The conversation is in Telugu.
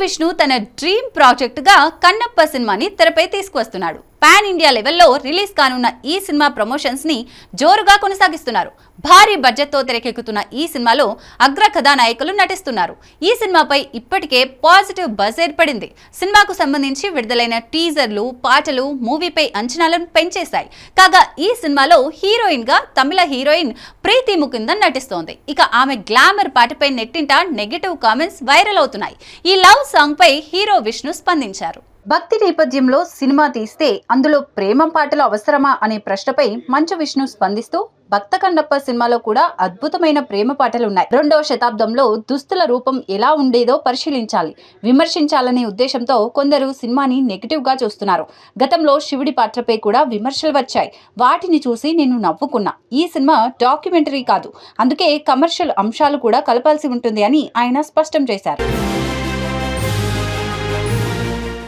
విష్ణు తన డ్రీమ్ ప్రాజెక్టుగా కన్నప్ప సినిమాని తెరపై తీసుకువస్తున్నాడు. పాన్ ఇండియా లెవెల్లో రిలీజ్ కానున్న ఈ సినిమా ప్రమోషన్స్ని జోరుగా కొనసాగిస్తున్నారు. భారీ బడ్జెట్తో తెరకెక్కుతున్న ఈ సినిమాలో అగ్ర కథానాయకులు నటిస్తున్నారు. ఈ సినిమాపై ఇప్పటికే పాజిటివ్ బజ్ ఏర్పడింది. సినిమాకు సంబంధించి విడుదలైన టీజర్లు పాటలు మూవీపై అంచనాలను పెంచేశాయి. కాగా ఈ సినిమాలో హీరోయిన్గా తమిళ హీరోయిన్ ప్రీతి ముకుందన్ నటిస్తోంది. ఇక ఆమె గ్లామర్ పాటపై నెట్టింట నెగిటివ్ కామెంట్స్ వైరల్ అవుతున్నాయి. ఈ లవ్ సాంగ్ పై హీరో విష్ణు స్పందించారు. భక్తి నేపథ్యంలో సినిమా తీస్తే అందులో ప్రేమ పాటలు అవసరమా అనే ప్రశ్నపై మంచు విష్ణు స్పందిస్తూ భక్త కన్నప్ప సినిమాలో కూడా అద్భుతమైన ప్రేమ పాటలు ఉన్నాయి రెండవ శతాబ్దంలో దుస్తుల రూపం ఎలా ఉండేదో పరిశీలించాలి. విమర్శించాలనే ఉద్దేశంతో కొందరు సినిమాని నెగిటివ్గా చూస్తున్నారు. గతంలో శివుడి పాత్రపై కూడా విమర్శలు వచ్చాయి. వాటిని చూసి నేను నవ్వుకున్నా. ఈ సినిమా డాక్యుమెంటరీ కాదు. అందుకే కమర్షియల్ అంశాలు కూడా కలపాల్సి ఉంటుంది అని ఆయన స్పష్టం చేశారు.